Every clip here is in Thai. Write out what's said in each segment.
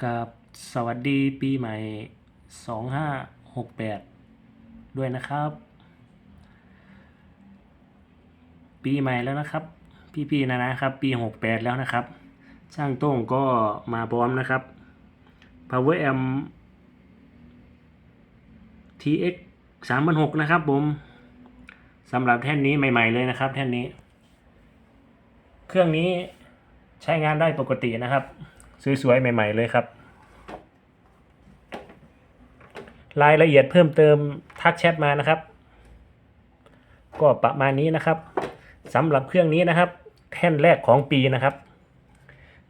กับสวัสดีปีใหม่สองห้าหกแปดด้วยนะครับ ปีใหม่แล้วนะครับ พี่ๆนะนะครับ ปีหกแปดแล้วนะครับ ช่างโต้งก็มาพร้อมนะครับ Power M TX 3 6 0 0นะครับผมสำหรับแท่นนี้ใหม่ ๆ เลยนะครับ แท่นนี้ เครื่องนี้ใช้งานได้ปกตินะครับ สวยๆ ใหม่ ๆ เลยครับ รายละเอียดเพิ่มเติมทักแชทมานะครับ ก็ประมาณนี้นะครับสำหรับเครื่องนี้นะครับ แท่นแรกของปีนะครับ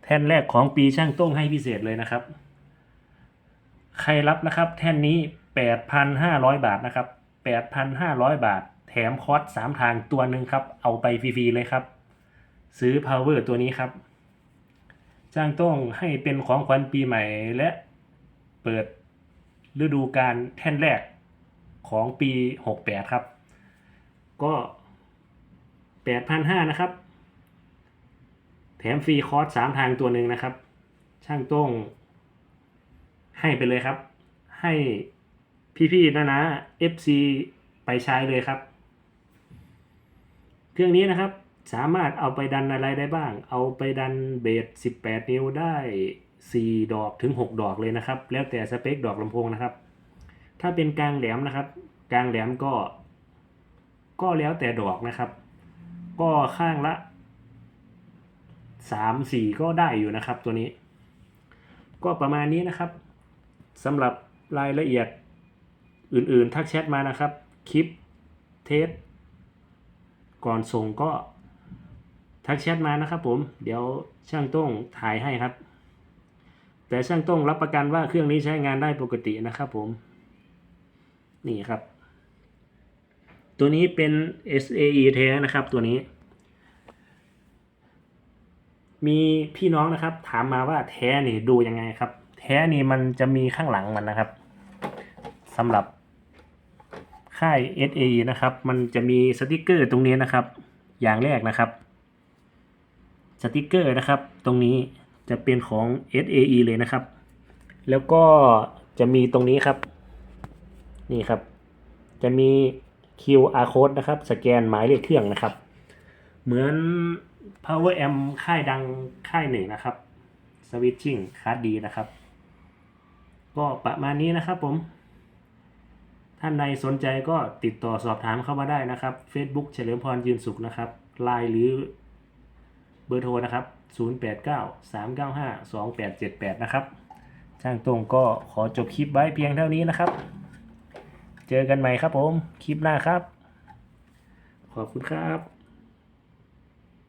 แท่นแรกของปีช่างต้งให้พิเศษเลยนะครับ ใครรับนะครับ แท่นนี้ 8,500 บาทนะครับ 8,500 บาท แถมคอร์ส3ทางตัวหนึ่งครับ เอาไปฟรีๆเลยครับ ซื้อ power ตัวนี้ครับ จ้างต้องให้เป็นของขวัญปีใหม่และเปิดฤดูกาลแท่นแรกของปี 68 ครับ ก็ 8,500 นะครับ แถมฟรีคอร์ส3ทางตัวหนึ่งนะครับ ช่างต้องให้ไปเลยครับ ให้พี่ๆนะนะ FC ไปใช้เลยครับ เครื่องนี้นะครับ สามารถเอาไปดันอะไรได้บ้าง เอาไปดันเบส18 นิ้วได้ 4 ดอกถึง 6 ดอกเลยนะครับ แล้วแต่สเปคดอกลำโพงนะครับ ถ้าเป็นกลางแหลมนะครับ กลางแหลมก็ ก็แล้วแต่ดอกนะครับ ก็ข้างละ 3 4 ก็ได้อยู่นะครับตัวนี้ ก็ประมาณนี้นะครับสำหรับรายละเอียดอื่นๆ ทักแชทมานะครับ คลิปเทสก่อนส่งก็ ทักแชทมานะครับผม เดี๋ยวช่างต้องถ่ายให้ครับ แต่ช่างต้องรับประกันว่าเครื่องนี้ใช้งานได้ปกตินะครับผม นี่ครับ ตัวนี้เป็น SAE แท้นะครับตัวนี้ มีพี่น้องนะครับ ถามมาว่าแท้นี่ดูยังไงครับ แท้นี่มันจะมีข้างหลังมันนะครับสำหรับค่าย SAE นะครับ มันจะมีสติกเกอร์ตรงนี้นะครับ อย่างแรกนะครับ สติกเกอร์นะครับ ตรงนี้จะเป็นของ SAE เลยนะครับ แล้วก็จะมีตรงนี้ครับ นี่ครับ จะมี QR code นะครับ สแกนหมายเลขเครื่องนะครับ เหมือน Power Amp ค่ายดังค่ายหนึ่งนะครับ Switching คาร์ดดีนะครับ ก็ประมาณนี้นะครับผม ท่านใดสนใจก็ติดต่อสอบถามเข้ามาได้นะครับ Facebook เฉลิมพรยืนสุขนะครับ Line หรือ บอร์โทรนะครับ 0893952878 นะครับ ช่างตรงก็ขอจบคลิปไว้เพียงเท่านี้นะครับ เจอกันใหม่ครับผม คลิปหน้าครับ ขอบคุณครับ